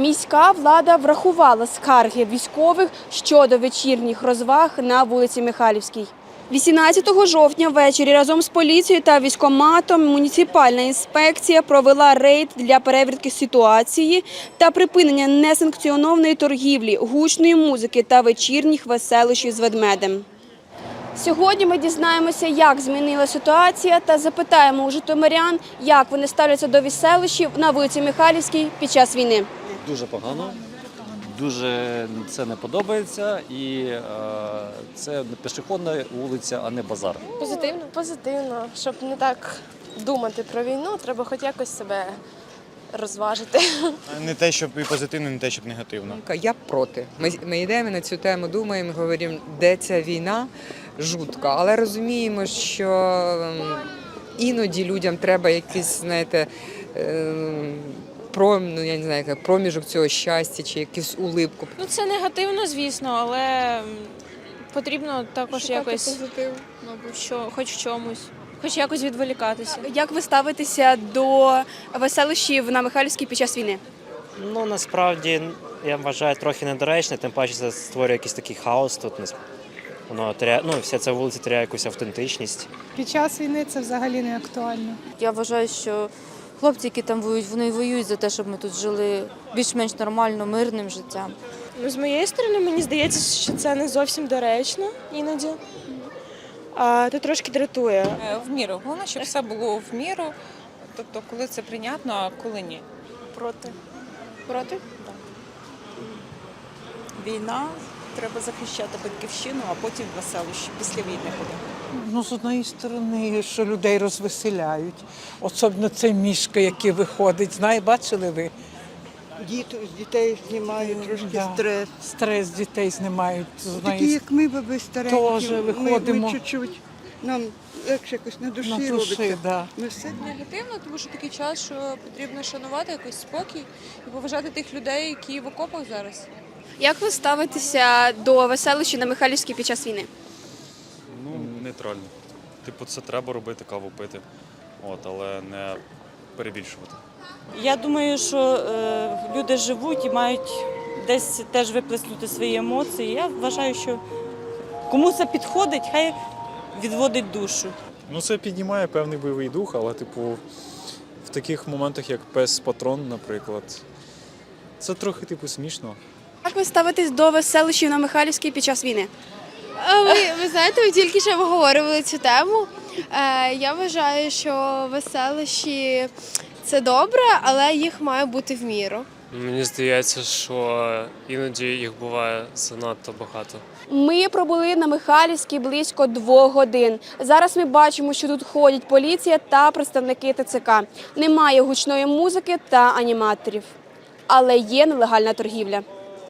Міська влада врахувала скарги військових щодо вечірніх розваг на вулиці Михайлівській. 18 жовтня ввечері разом з поліцією та військоматом муніципальна інспекція провела рейд для перевірки ситуації та припинення несанкціонованої торгівлі, гучної музики та вечірніх веселищів з ведмедем. Сьогодні ми дізнаємося, як змінила ситуація, та запитаємо у житомирян, як вони ставляться до веселищів на вулиці Михайлівській під час війни. Дуже погано, дуже це не подобається, і е, це пішохідна вулиця, а не базар. Позитивно? Позитивно. Щоб не так думати про війну, треба хоч якось себе розважити. Не те, щоб і позитивно, не те, щоб негативно. Я проти. Ми, ми йдемо на цю тему, думаємо, говоримо, де ця війна жутко, але розуміємо, що ем, іноді людям треба якийсь, знаєте, ем, пром, ну, я не знаю, як, проміжок цього щастя чи якусь улипку. Ну це негативно, звісно, але потрібно також якось позитив. мабуть, що хоч в чомусь, хоч якось відволікатися. Як ви ставитеся до веселищів на Михайлівській під час війни? Ну насправді я вважаю трохи недоречно, тим паче це створює якийсь такий хаос тут. нас- Воно теряє, ну, вся ця вулиця теряє якусь автентичність. Під час війни це взагалі не актуально. Я вважаю, що хлопці, які там воюють, вони воюють за те, щоб ми тут жили більш-менш нормально, мирним життям. Ну, з моєї сторони, мені здається, що це не зовсім доречно іноді. А це трошки дратує. Е, В міру. Головне, щоб все було в міру. Тобто, коли це прийнятно, а коли ні. Проти. Проти? Так. Війна, треба захищати батьківщину, а потім веселище після війни буде. Ну, з одної сторони, що людей розвеселяють. Особливо цей мішка, який виходить. Знає, бачили ви? Діти, з дітей знімають трошки Да. стрес. Стрес дітей знімають. Такі, як ми, баби старенькі, Тоже виходимо. ми чуть-чуть, нам легше якось на душі, на душі, робиться. да. Ми все Негативно, тому що такий час, що потрібно шанувати якийсь спокій і поважати тих людей, які в окопах зараз. Як ви ставитеся до веселищів на Михайлівській під час війни? Ну, нейтрально. Типу, це треба робити, каву пити, от, але не перебільшувати. Я думаю, що е, люди живуть і мають десь теж виплеснути свої емоції. Я вважаю, що кому це підходить, хай відводить душу. Ну, це піднімає певний бойовий дух, але, типу, в таких моментах, як пес патрон, наприклад, це трохи типу смішно. Як ви ставитесь до веселищів на Михайлівській під час війни? Ви, ви знаєте, ми тільки що обговорювали цю тему. Е, я вважаю, що веселищі це добре, але їх має бути в міру. Мені здається, що іноді їх буває занадто багато. Ми пробули на Михайлівській близько двох годин. Зараз ми бачимо, що тут ходять поліція та представники ТЦК. Немає гучної музики та аніматорів, але є нелегальна торгівля.